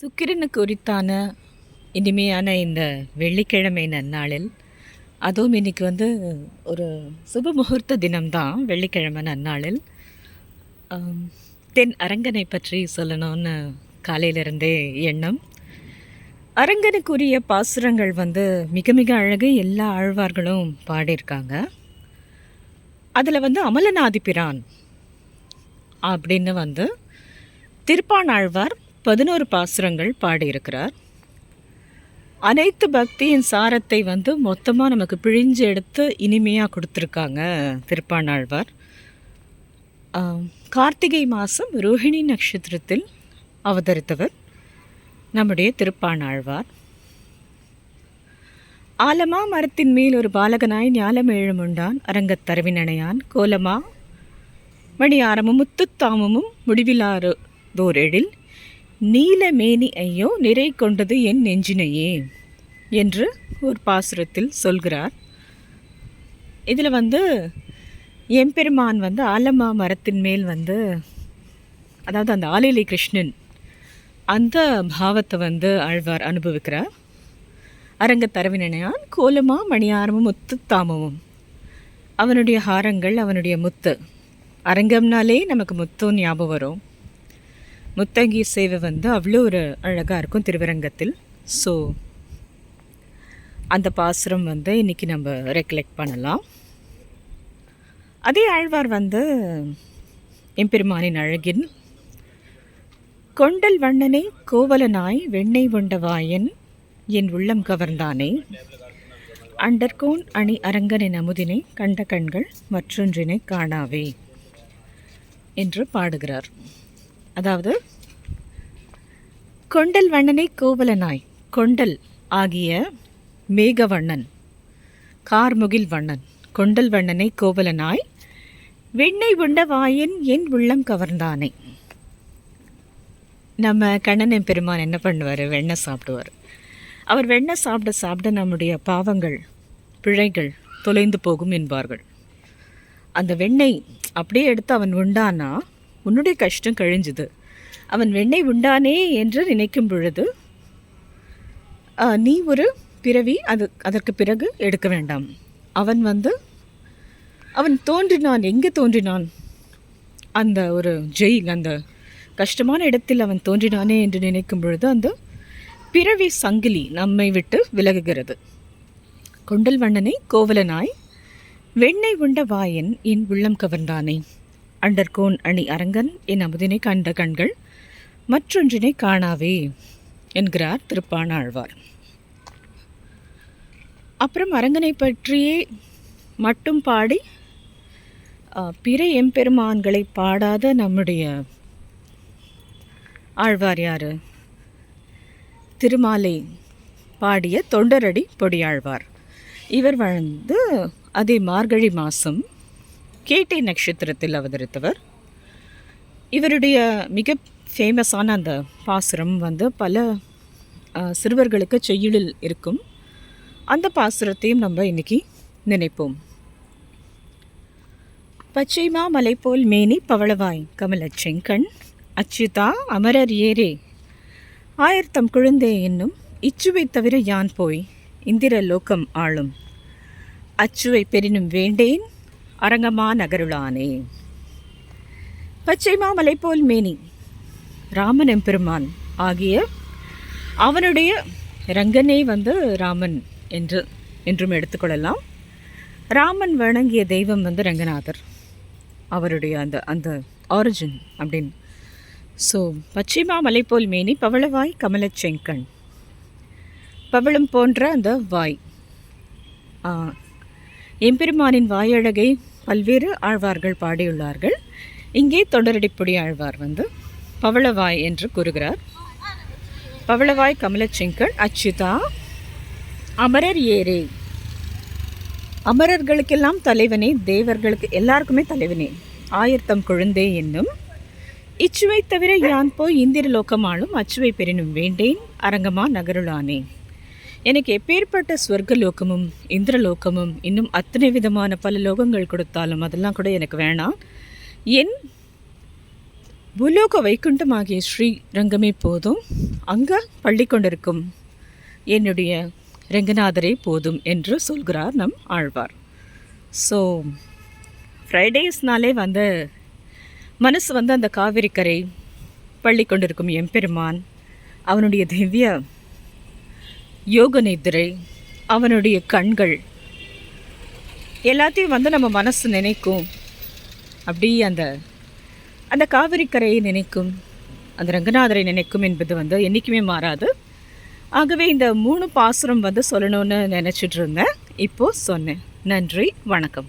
சுக்கிரனுக்கு உரித்தான இனிமையான இந்த வெள்ளிக்கிழமை நன்னாளில் அதுவும் இன்னைக்கு வந்து ஒரு சுப முகூர்த்த தினம்தான் வெள்ளிக்கிழமை நன்னாளில். தென் அரங்கனை பற்றி சொல்லணும்னு காலையிலிருந்தே எண்ணம். அரங்கனுக்குரிய பாசுரங்கள் வந்து மிக மிக அழகு எல்லா ஆழ்வார்களும் பாடியிருக்காங்க. அதில் வந்து அமலநாதிபிரான் அப்படின்னு வந்து திருப்பான் ஆழ்வார் பதினோரு பாசுரங்கள் பாடியிருக்கிறார். அனைத்து பக்தியின் சாரத்தை வந்து மொத்தமாக நமக்கு பிழிஞ்சு எடுத்து இனிமையாக கொடுத்துருக்காங்க திருப்பாணாழ்வார் கார்த்திகை மாதம் ரோஹிணி நட்சத்திரத்தில் அவதரித்தவர் நம்முடைய திருப்பாணாழ்வார் ஆலமா மரத்தின் மேல் ஒரு பாலகனாய் ஞாலமேழுமுண்டான் அரங்கத் தரவினணையான் கோலமா. மணியாரமும் முத்துத்தாமமும் முடிவிலாறு தோரெழில் நீலமேனி ஐயோ நிறை கொண்டது என் நெஞ்சினையே என்று ஒரு பாசுரத்தில் சொல்கிறார். இதில் வந்து எம்பெருமான் வந்து ஆலமா மரத்தின் மேல் வந்து அதாவது அந்த ஆலையிலை கிருஷ்ணன் அந்த பாவத்தை வந்து ஆழ்வார் அனுபவிக்கிறார். அரங்க தரவினையான் கோலமா மணியாரமும் முத்து தாமமும் அவனுடைய ஹாரங்கள் அவனுடைய முத்து. அரங்கம்னாலே நமக்கு முத்தும் ஞாபகம் வரும். முத்தங்கி சேவை வந்து அவ்வளோ ஒரு அழகாக இருக்கும் திருவரங்கத்தில். ஸோ அந்த பாசுரம் வந்து இன்றைக்கி நம்ம ரெக்கலெக்ட் பண்ணலாம். அதே ஆழ்வார் வந்து எம்பெருமானின் அழகின் கொண்டல் வண்ணனை கோவலனாய் வெண்ணெய் உண்டவாயன் என் உள்ளம் கவர்ந்தானே. அண்டர்கோன் அணி அரங்கனின் அமுதினை கண்ட கண்கள் மற்றொன்றினை காணாவே என்று பாடுகிறார். அதாவது கொண்டல் வண்ணனை கோவலனாய் கொண்டல் ஆகிய மேகவண்ணன் கார்முகில் வண்ணன் கொண்டல் வண்ணனை கோவலனாய் வெண்ணெய் உண்ட வாயின் என் உள்ளம் கவர்ந்தானே. நம்ம கண்ணன் பெருமான் என்ன பண்ணுவார்? வெண்ணெய் சாப்பிடுவார். அவர் வெண்ணெய் சாப்பிட சாப்பிட நம்முடைய பாவங்கள் பிழைகள் தொலைந்து போகும் என்பார்கள். அந்த வெண்ணெய் அப்படியே எடுத்து அவன் உண்டானா உன்னுடைய கஷ்டம் கழிஞ்சுது. அவன் வெண்ணெய் உண்டானே என்று நினைக்கும் பொழுது நீ ஒரு பிறவி அது அதற்கு பிறகு எடுக்க வேண்டாம். அவன் வந்து அவன் தோன்றினான் எங்கே தோன்றினான்? அந்த ஒரு ஜெயில் அந்த கஷ்டமான இடத்தில் அவன் தோன்றினானே என்று நினைக்கும் பொழுது அந்த பிறவி சங்கிலி நம்மை விட்டு விலகுகிறது. கொண்டல் வண்ணனை கோவலனாய் வெண்ணெய் உண்ட வாயன் என் உள்ளம் கவர்ந்தானே. அண்டர்கோன் அணி அரங்கன் என் அமுதினை கண்ட கண்கள் மற்றொன்றினை காணாவே என்கிறார் திருப்பாணாழ்வார் அப்புறம் அரங்கனை பற்றியே மட்டும் பாடி பிற எம்பெருமான்களை பாடாத நம்முடைய ஆழ்வார் யார்? திருமாலை பாடிய தொண்டரடி பொடியாழ்வார். இவர் வந்து அதே மார்கழி மாதம் கேட்டை நட்சத்திரத்தில் அவதரித்தவர். இவருடைய மிக ஃபேமஸான அந்த பாசுரம் வந்து பல சிறுவர்களுக்கு செய்யுளில் இருக்கும். அந்த பாசுரத்தையும் நம்ம இன்னைக்கு நினைப்போம். பச்சைமா மலை போல் மேனி பவளவாய் கமல செங்கண் அச்சுதா அமரர் ஏரே ஆயிரத்தம் குழந்தே என்னும் இச்சுவை தவிர யான் போய் இந்திர லோகம் ஆளும். அச்சுவை பெரினும் வேண்டேன் அரங்கமா நகருளானே. பச்சை மாமலை போல் மேனி ராமன் எம்பெருமான் ஆகிய அவனுடைய ரங்கனே வந்து ராமன் என்று என்றும் எடுத்துக்கொள்ளலாம். ராமன் வணங்கிய தெய்வம் வந்து ரங்கநாதர். அவருடைய அந்த அந்த ஆரிஜின் அப்படின்னு ஸோ பச்சைமா மலைப்போல் போல் மேனி பவளவாய் கமலச் செங்கண். பவளம் போன்ற அந்த வாய். எம்பெருமானின் வாயழகை பல்வேறு ஆழ்வார்கள் பாடியுள்ளார்கள். இங்கே தொடரடிப்புடி ஆழ்வார் வந்து பவளவாய் என்று கூறுகிறார். பவளவாய் கமலச்செங்கல் அச்சுதா அமரர் ஏரே அமரர்களுக்கெல்லாம் தலைவனே தேவர்களுக்கு எல்லாருக்குமே தலைவனே. ஆயர்த்தம் குழந்தே என்னும். இச்சுவை தவிர யான் போய் இந்திரலோக்கமாலும் அச்சுவை பெறினும் வேண்டேன் அரங்கமா நகருளானே. எனக்கு எப்பேற்பட்ட ஸ்வர்க லோகமும் இன்னும் அத்தனை விதமான பல லோகங்கள் கொடுத்தாலும் அதெல்லாம் கூட எனக்கு வேணாம். என் பூலோக வைக்குண்டமாகிய ஸ்ரீ ரங்கமே போதும். அங்கே பள்ளி கொண்டிருக்கும் என்னுடைய ரங்கநாதரே போதும் என்று சொல்கிறார் நம் ஆழ்வார். ஸோ ஃப்ரைடேஸ்னாலே வந்து மனசு வந்து அந்த காவிரி கரை பள்ளி கொண்டிருக்கும் எம்பெருமான் அவனுடைய திவ்ய யோக நிதிரை அவனுடைய கண்கள். எல்லாத்தையும் வந்து நம்ம மனசு நினைக்கும். அப்படி அந்த அந்த காவிரிக்கரையை நினைக்கும் அந்த ரங்கநாதரை நினைக்கும் என்பது வந்து என்றைக்குமே மாறாது. ஆகவே இந்த மூணு பாசுரம் வந்து சொல்லணும்னு நினச்சிட்டு இருந்தேன். இப்போது சொன்னேன். நன்றி வணக்கம்.